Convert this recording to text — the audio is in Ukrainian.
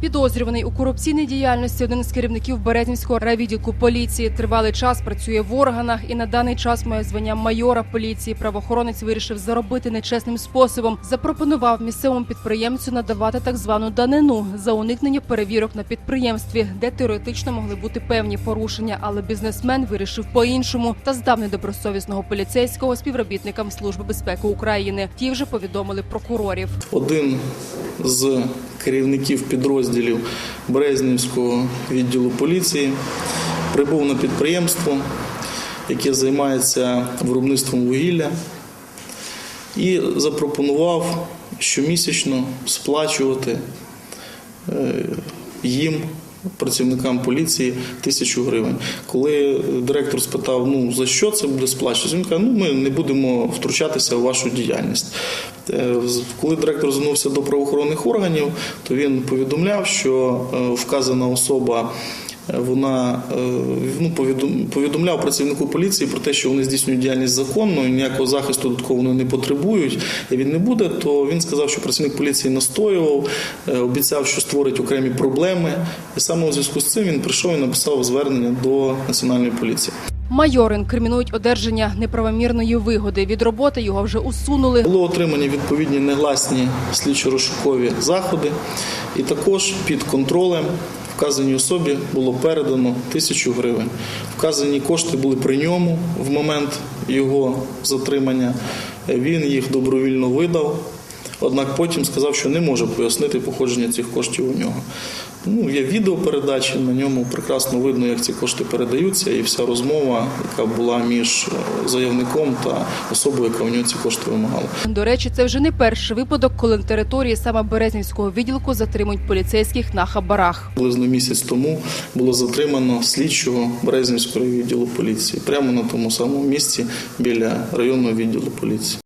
Підозрюваний у корупційній діяльності один з керівників Березнівського райвідділку поліції тривалий час працює в органах і на даний час має звання майора поліції. Правоохоронець вирішив заробити нечесним способом. Запропонував місцевому підприємцю надавати так звану данину за уникнення перевірок на підприємстві, де теоретично могли бути певні порушення. Але бізнесмен вирішив по-іншому та здав недобросовісного поліцейського співробітникам Служби безпеки України. Ті вже повідомили прокурорів. Один з керівників підрозділів Брезнівського відділу поліції прибув на підприємство, яке займається виробництвом вугілля, і запропонував щомісячно сплачувати е, їм. Працівникам поліції тисячу гривень. Коли директор спитав, ну за що це буде сплачувати, він каже, ну ми не будемо втручатися в вашу діяльність. Е, Коли директор звернувся до правоохоронних органів, то він повідомляв, що е, вказана особа. Вона е, ну, повідомляв працівнику поліції про те, що вони здійснюють діяльність законно, ніякого захисту додатково не потребують, і він не буде. То він сказав, що працівник поліції настоював, е, обіцяв, що створить окремі проблеми. І саме у зв'язку з цим він прийшов і написав звернення до національної поліції. Майор інкримінують одержання неправомірної вигоди. Від роботи його вже усунули. Було отримані відповідні негласні слідчо-розшукові заходи, і також під контролем вказаній особі було передано тисячу гривень. Вказані кошти були при ньому в момент його затримання. Він їх добровільно видав. Однак потім сказав, що не може пояснити походження цих коштів у нього. Ну, є відеопередачі, на ньому прекрасно видно, як ці кошти передаються, і вся розмова, яка була між е, заявником та особою, яка у нього ці кошти вимагала. До речі, це вже не перший випадок, коли на території саме Березнівського відділку затримують поліцейських на хабарах. Приблизно місяць тому було затримано слідчого Березнівського відділу поліції прямо на тому самому місці біля районного відділу поліції.